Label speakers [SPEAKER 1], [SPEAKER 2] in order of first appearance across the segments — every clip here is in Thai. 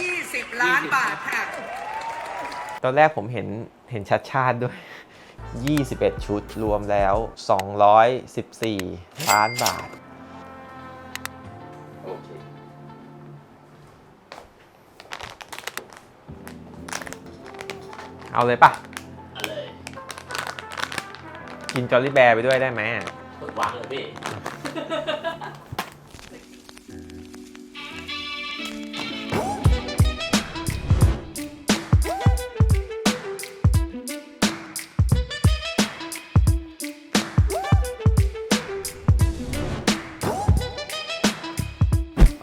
[SPEAKER 1] 20 ล้านบาทค่ะ
[SPEAKER 2] ตอนแรกผมเห็นเห็นชัดชาติด้วย 21 ชุดรวมแล้ว 214 ล้านบาท
[SPEAKER 3] โอเค
[SPEAKER 2] เอาเลยปะ
[SPEAKER 3] เอาเลย
[SPEAKER 2] กินจอร์ลี่แบร์ไปด้วยได้ไหม
[SPEAKER 3] กดวางเลยพี่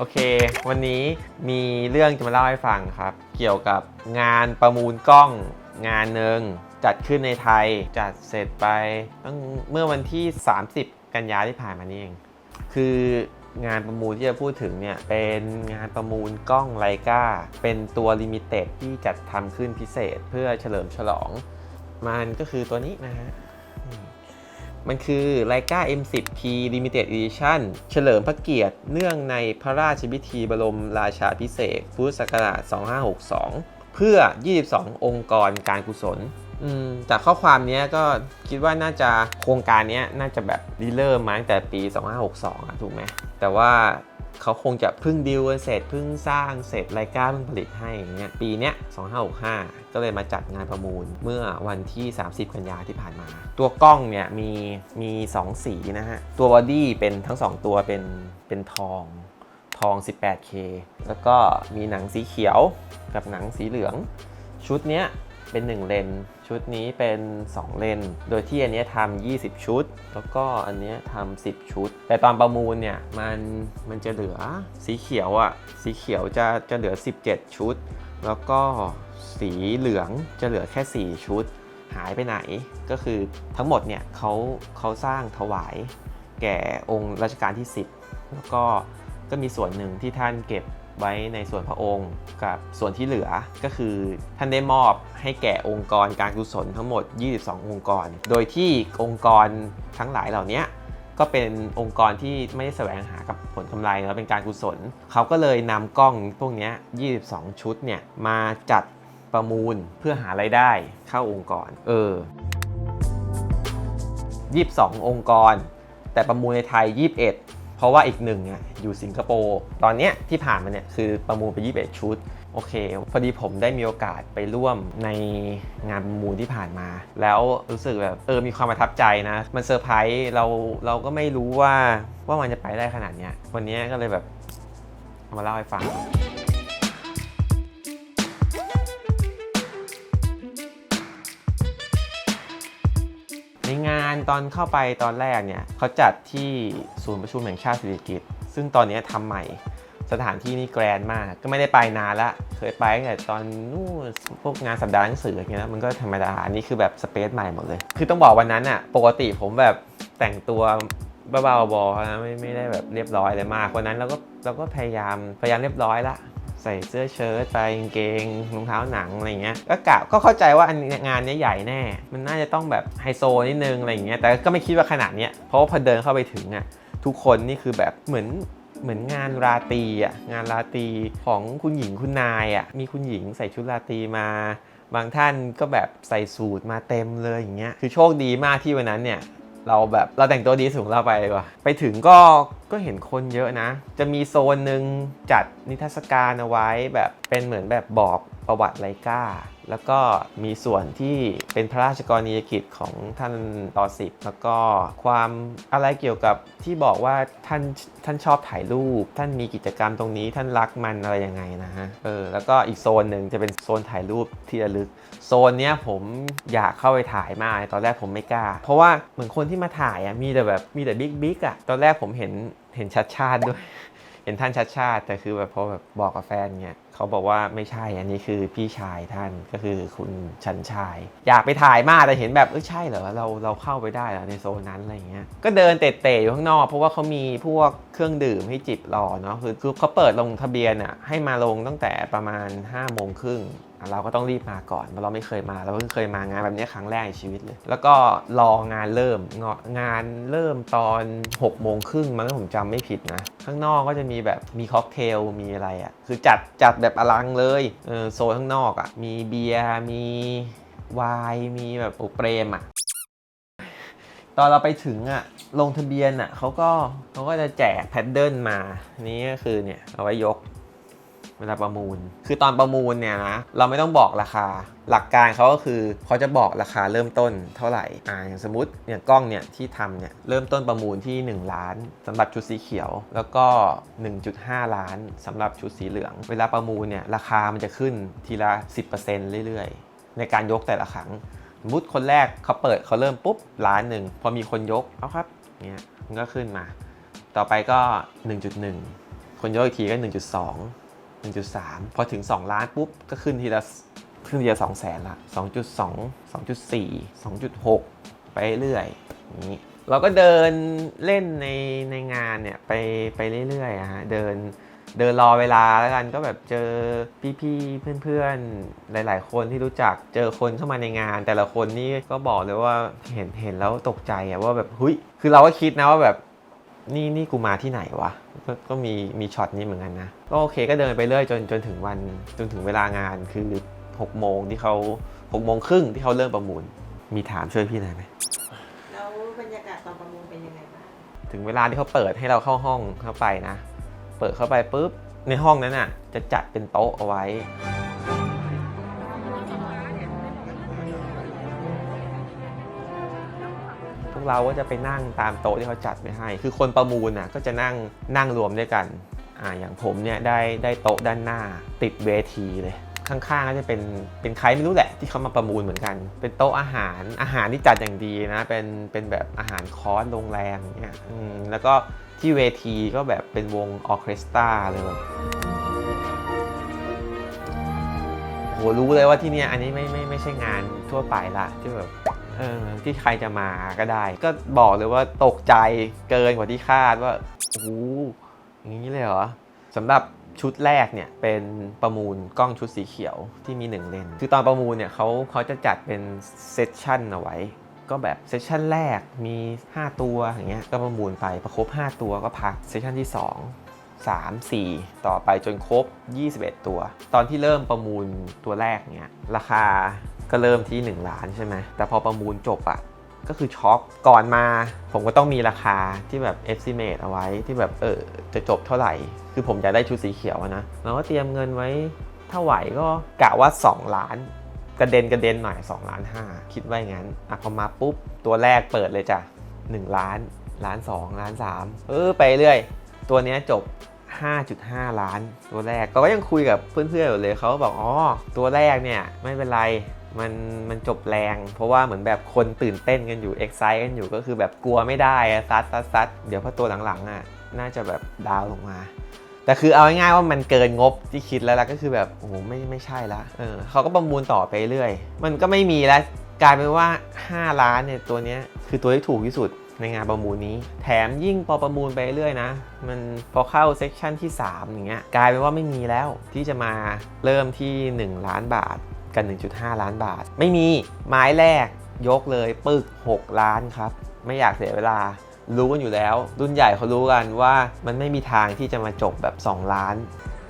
[SPEAKER 2] โอเค วันนี้มีเรื่องจะมาเล่าให้ฟังครับ เกี่ยวกับงานประมูลกล้องงานหนึ่งจัดขึ้นในไทยจัดเสร็จไปตั้งเมื่อวันที่ 30 กันยาที่ผ่านมานี่เอง คืองานประมูลที่จะพูดถึงเนี่ย เป็นงานประมูลกล้องไลกาเป็นตัวลิมิเต็ดที่จัดทำขึ้นพิเศษเพื่อเฉลิมฉลอง มันก็คือตัวนี้นะฮะ มันคือ Leica M10P Limited Edition เฉลิมพระเกียรติ เนื่องในพระราชพิธีบรมราชาพิเศษพุทธศักราช 2562 เพื่อ 22 องค์กรการกุศลอืมจากข้อความนี้ก็คิดว่าน่าจะโครงการนี้น่าจะแบบรีเริ่มมาตั้งแต่ปี 2562 ถูกไหมแต่ว่า เขาคงจะเพิ่งดิวเสร็จเพิ่งสร้างเสร็จไลกาเพิ่งผลิตให้อย่างเงี้ยปีเนี้ย2565 ก็เลยมาจัดงานประมูลเมื่อวันที่ 30 กันยาที่ผ่านมา ตัวกล้องเนี่ยมีมี 2 สีนะฮะ ตัวบอดี้เป็นทั้ง 2 ตัวเป็นเป็นทองทอง 18K แล้วก็มีหนังสีเขียวกับหนังสีเหลือง ชุดเนี้ยเป็น 1 เลน ชุดนี้เป็น 2 เลน โดยที่อันนี้ยทำ20 ชุด แล้วก็อันนี้ทำ10 ชุด แต่ตอนประมูลเนี่ยมันมันจะเหลือสีเขียวอะ่ะ สีเขียวจะจะเหลือ 17 ชุด แล้วก็สีเหลืองจะเหลือแค่ 4 ชุด หายไปไหน ก็คือทั้งหมดเนี่ยเขาเขาสร้างถวายแก่องค์รัชกาลที่ 10 แล้วก็ก็มีส่วนหนึ่งที่ท่านเก็บ ไว้ในส่วนพระองค์กับส่วนที่เหลือก็คือท่านได้มอบให้แก่องค์กรการกุศลทั้งหมด 22 องค์กร โดยที่องค์กรทั้งหลายเหล่านี้ก็เป็นองค์กรที่ไม่ได้แสวงหากับผลกำไรแล้วเป็นการกุศล เขาก็เลยนำกล้องพวกนี้ 22 ชุดเนี่ยมาจัดประมูลเพื่อหารายได้เข้าองค์กร เออ 22 องค์กร แต่ประมูลในไทย 21 เพราะว่าอีกหนึ่งอะอยู่สิงคโปร์ ตอนเนี้ยที่ผ่านมาเนี่ยคือประมูลไป 21 ชุด โอเค พอดีผมได้มีโอกาสไปร่วมในงานประมูลที่ผ่านมา แล้วรู้สึกแบบเออมีความประทับใจนะ มันเซอร์ไพรส์เราเราก็ไม่รู้ว่าว่ามันจะไปได้ขนาดเนี้ยวันนี้ก็เลยแบบมาเล่าให้ฟัง ในงานตอนเข้าไปตอนแรกเนี่ยเขาจัดที่ศูนย์ประชุมแห่งชาติสิริกิติ์ซึ่งตอนนี้ทำใหม่สถานที่นี่แกรนมาก ก็ไม่ได้ไปนานละ เคยไปแต่ตอนนู่นพวกงานสัปดาห์หนังสืออย่างเงี้ยมันก็ธรรมดาอันนี้คือแบบสเปซใหม่หมดเลย คือต้องบอกวันนั้นอะปกติผมแบบแต่งตัวบ้าๆบอๆนะไม่ไม่ได้แบบเรียบร้อยเลยมากวันนั้นเราก็เราก็พยายามพยายามเรียบร้อยละ ใส่เสื้อเชิ้ตไปกางเกงรองเท้าหนังอะไรเงี้ยก็กะก็เข้าใจว่าอันงานนี้ใหญ่แน่ มันน่าจะต้องแบบไฮโซนิดนึงอะไรเงี้ยแต่ก็ไม่คิดว่าขนาดเนี้ยเพราะว่าพอเดินเข้าไปถึงอะทุกคนนี่คือแบบเหมือนเหมือนงานราตรีอะงานราตรีของคุณหญิงคุณนายอะมีคุณหญิงใส่ชุดราตรีมา บางท่านก็แบบใส่สูทมาเต็มเลยอย่างเงี้ยคือโชคดีมากที่วันนั้นเนี่ย เราแบบเราแต่งตัวดีสูงเราไปดีกว่า ไปถึงก็ก็เห็นคนเยอะนะ จะมีโซนหนึ่งจัดนิทรรศการเอาไว้แบบ เป็นเหมือนแบบบอกประวัติไลกาแล้วก็มีส่วนที่เป็นพระราชกรณียกิจของท่านต่อสิบแล้วก็ความอะไรเกี่ยวกับที่บอกว่าท่านท่านชอบถ่ายรูป ท่านมีกิจกรรมตรงนี้ท่านรักมันอะไรยังไงนะฮะเออแล้วก็อีกโซนหนึ่งจะเป็นโซนถ่ายรูปที่ระลึก โซนเนี้ยผมอยากเข้าไปถ่ายมากตอนแรกผมไม่กล้า เพราะว่าเหมือนคนที่มาถ่ายอะมีแต่แบบมีแต่บิ๊กบิ๊กอะตอนแรกผมเห็นเห็นชัดชาติด้วย เห็นท่านชัดชาติแต่คือแบบพอแบบบอกกับแฟนเงี้ย เขาบอกว่าไม่ใช่อันนี้คือพี่ชายท่านก็คือคุณชันชาย อยากไปถ่ายมากแต่เห็นแบบเออใช่เหรอเราเราเข้าไปได้เหรอในโซนนั้นอะไรเงี้ยก็เดินเตะๆอยู่ข้างนอก เพราะว่าเขามีพวกเครื่องดื่มให้จิบรอเนาะคือคือเขาเปิดลงทะเบียนอะให้มาลงตั้งแต่ประมาณ5้าโมงครึ่งเราก็ต้องรีบมาก่อนเพราะเราไม่เคยมา เราเพิ่งเคยมางานแบบนี้ครั้งแรกในชีวิตเลย แล้วก็รองานเริ่มงงานเริ่มตอน6โมงครึ่งมั้งผมจำไม่ผิดนะ ข้างนอกก็จะมีแบบมีค็อกเทลมีอะไรอะ่ะคือจัดจัดแบบอลังเลยเออโซนข้างนอกอะ่ะ มีเบียร์ มีไวน์มีแบบโอเปรมอะ ตอนเราไปถึงอะลงทะเบียนอะเขาก็เขาก็จะแจกแพดเดิลมา นี่ก็คือเนี่ย เอาไว้ยก เวลาประมูล คือตอนประมูลเนี่ยนะเราไม่ต้องบอกราคา หลักการเขาก็คือเขาจะบอกราคาเริ่มต้นเท่าไหร่อ่าอย่างสมมติอย่างกล้องเนี่ยที่ทำเนี่ยเริ่มต้นประมูลที่ 1 ล้านสำหรับชุดสีเขียว แล้วก็ 1.5 ล้านสำหรับชุดสีเหลือง เวลาประมูลเนี่ยราคามันจะขึ้นทีละ 10%เรื่อยๆ ในการยกแต่ละครั้งสมมติคนแรกเขาเปิดเขาเริ่มปุ๊บล้านหนึ่งพอมีคนยกเอาครับเนี่ยมันก็ขึ้นมา ต่อไปก็ 1.1 คนยกอีกทีก็ 1.2 1.3 พอถึง 2 ล้านปุ๊บ ก็ขึ้นทีละขึ้นทีละ2แสนละ 2.2 2.4 2.6 ไปเรื่อยอย่างนี้เราก็เดินเล่นในในงานเนี่ยไปไปเรื่อยๆอะฮะเดินเดินรอเวลาแล้วกันก็แบบเจอพี่ๆเพื่อนๆ หลายๆ คนที่รู้จักเจอคนเข้ามาในงาน แต่ละคนนี่ก็บอกเลยว่าเห็นเห็นแล้วตกใจอะว่าแบบเฮ้ยคือเราก็คิดนะว่าแบบ นี่นี่กูมาที่ไหนวะก็ก็มีมีช็อตนี้เหมือนกันนะ ก็โอเคก็เดินไปเรื่อยจนจนถึงวันจนถึงเวลางานคือ6โมงที่เขา6โมงครึ่งที่เขาเริ่มประมูล มีถามช่วยพี่หน่อยไหม
[SPEAKER 1] แล้วบรรยากาศตอนประมูลเป็นยังไงบ้าง
[SPEAKER 2] ถึงเวลาที่เขาเปิดให้เราเข้าห้องเข้าไปนะ เปิดเข้าไปปุ๊บในห้องนั้นอะ จะจัดเป็นโต๊ะเอาไว้ พวกเราก็จะไปนั่งตามโต๊ะที่เขาจัดไว้ให้ คือคนประมูลน่ะก็จะนั่งนั่งรวมด้วยกันอ่าอย่างผมเนี่ยได้ได้โต๊ะด้านหน้าติดเวทีเลยข้างๆก็จะเป็นเป็นใครไม่รู้แหละที่เขามาประมูลเหมือนกัน เป็นโต๊ะอาหารอาหารที่จัดอย่างดีนะ เป็นเป็นแบบอาหารคอร์สโรงแรมเนี่ยอืมแล้วก็ที่เวทีก็แบบเป็นวงออเคสตราเลยแบบโหรู้เลยว่าที่เนี่ยอันนี้ไม่ไม่ไม่ใช่งานทั่วไปละที่แบบ เออที่ใครจะมาก็ได้ ก็บอกเลยว่าตกใจเกินกว่าที่คาดว่าโอ้โหอย่างนี้เลยเหรอสำหรับชุดแรกเนี่ยเป็นประมูลกล้องชุดสีเขียวที่มี 1 เลนส์คือตอนประมูลเนี่ยเขาเขาจะจัดเป็นเซสชั่นเอาไว้ ก็แบบเซสชันแรกมี 5 ตัวอย่างเงี้ยก็ประมูลไปประครบ 5 ตัวก็พักเซสชันที่ 2 3 4 ต่อไปจนครบ 21 ตัว ตอนที่เริ่มประมูลตัวแรกเนี่ยราคา ก็เริ่มที่ 1 ล้านใช่ไหมแต่พอประมูลจบอะก็คือช็อกก่อนมาผมก็ต้องมีราคาที่แบบ estimate เอาไว้ที่แบบเออจะจบเท่าไหร่ คือผมจะได้ชุดสีเขียวอะนะเราก็เตรียมเงินไว้ถ้าไหวก็กะว่า 2 ล้านกระเด็นกระเด็นหน่อย2ล้าน5คิดไว่าอย่างนั้นอะพอมาปุ๊บ ตัวแรกเปิดเลยจ้ะ1ล้านล้าน2ล้าน3เออไปเรื่อย ตัวนี้จบ 5.5 ล้าน ตัวแรกก็ยังคุยกับเพื่อนๆอยู่เลยเขาบอกอ๋อตัวแรกเนี่ยไม่เป็นไร มันมันจบแรง เพราะว่าเหมือนแบบคนตื่นเต้นกันอยู่เอ็กไซต์กันอยู่ก็คือแบบกลัวไม่ได้อะซัดซัดซัดเดี๋ยวพอตัวหลังๆอะน่าจะแบบดาวลงมา แต่คือเอาง่ายๆว่ามันเกินงบที่คิดแล้วล่ะก็คือแบบโอ้โหไม่ไม่ใช่ละเออเขาก็ประมูลต่อไปเรื่อย มันก็ไม่มีแล้วกลายเป็นว่า 5 ล้านเนี่ยตัวเนี้ยคือตัวที่ถูกที่สุดในงานประมูลนี้ แถมยิ่งพอประมูลไปเรื่อยนะ มันพอเข้าเซกชันที่ 3 อย่างเงี้ยกลายเป็นว่าไม่มีแล้วที่จะมาเริ่มที่ 1 ล้านบาท กัน1.5 ล้านบาท ไม่มีไม้แรกยกเลยปึก 6 ล้านครับ ไม่อยากเสียเวลา รู้กันอยู่แล้ว รุ่นใหญ่เขารู้กันว่ามันไม่มีทางที่จะมาจบแบบ 2 ล้าน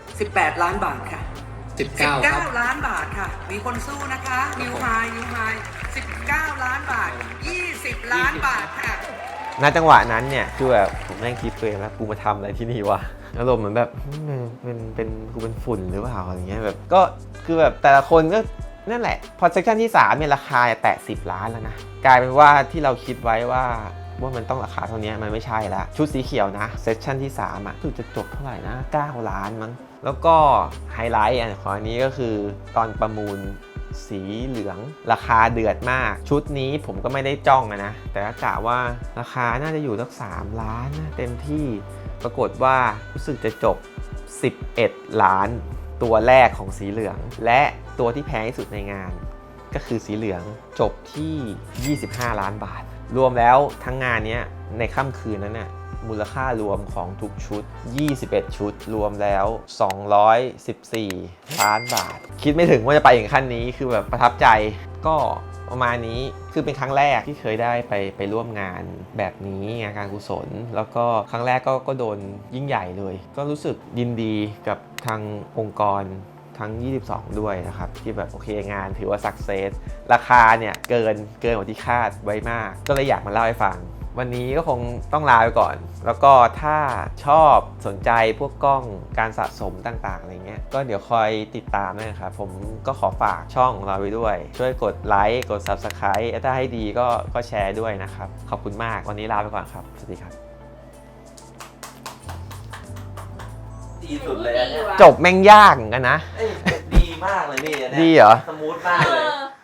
[SPEAKER 1] 18 ล้านบาทค่ะ
[SPEAKER 3] 19ครับ
[SPEAKER 1] 19 ล้านบาทค่ะ มีคนสู้นะคะนิวไฮนิวไฮ19 ล้านบาท 20 ล้านบาทค่ะ
[SPEAKER 2] ณจังหวะนั้นเนี่ยคือแบบผมนั่งคิดตัวเองแล้วกูมาทำอะไรที่นี่วะอารมณ์เหมือนแบบเป็นเป็นกูเป็นฝุ่นหรือเปล่าอะไรเงี้ยแบบก็คือแบบแต่ละคนก็นั่นแหละ พอเซสชั่นที่3เนี่ยราคาแตะ 10 ล้านแล้วนะ กลายเป็นว่าที่เราคิดไว้ว่าว่ามันต้องราคาเท่านี้มันไม่ใช่ละชุดสีเขียวนะเซสชั่นที่3อะคือจะจบเท่าไหร่นะ 9 ล้านมั้งแล้วก็ไฮไลท์อันของอันนี้ก็คือตอนประมูล สีเหลือง ราคาเดือดมาก ชุดนี้ผมก็ไม่ได้จ้องนะ แต่ก็กะว่าราคาน่าจะอยู่สัก 3 ล้านนะเต็มที่ปรากฏว่ารู้สึกจะจบ 11 ล้านตัวแรกของสีเหลือง และตัวที่แพงที่สุดในงาน ก็คือสีเหลืองจบที่ 25 ล้านบาท รวมแล้วทั้งงานนี้ในค่ำคืนนั้นน่ะมูลค่ารวมของทุกชุด 21 ชุด รวมแล้ว 214 ล้านบาท คิดไม่ถึงว่าจะไปถึงขั้นนี้ คือแบบประทับใจ ก็ประมาณนี้ คือเป็นครั้งแรกที่เคยได้ไปไปร่วมงานแบบนี้งานการกุศล แล้วก็ครั้งแรกก็ก็โดนยิ่งใหญ่เลย ก็รู้สึกยินดีกับทางองค์กร ทั้ง 22 ด้วยนะครับ ที่แบบโอเคงานถือว่าสักเซสราคาเนี่ยเกินเกินกว่าที่คาดไว้มาก ก็เลยอยากมาเล่าให้ฟัง วันนี้ก็คงต้องลาไปก่อน แล้วก็ถ้าชอบสนใจพวกกล้องการสะสมต่างๆอะไรเงี้ยก็เดี๋ยวคอยติดตามนะครับผมก็ขอฝากช่องของเราไว้ด้วย ช่วยกดไลค์กด Subscribe ถ้าให้ดีก็ก็แชร์ด้วยนะครับ ขอบคุณมากวันนี้ลาไปก่อนครับ สวัสดีครับ
[SPEAKER 3] ดีสุดเลยอันเนี่ย
[SPEAKER 2] จบแม่งยากเหมือนกันนะ
[SPEAKER 3] เอ้ยดีมากเลยพี่อันเนี้ย
[SPEAKER 2] ดีเหรอ
[SPEAKER 3] สมูทมาก
[SPEAKER 4] เอ
[SPEAKER 3] เลย
[SPEAKER 4] อ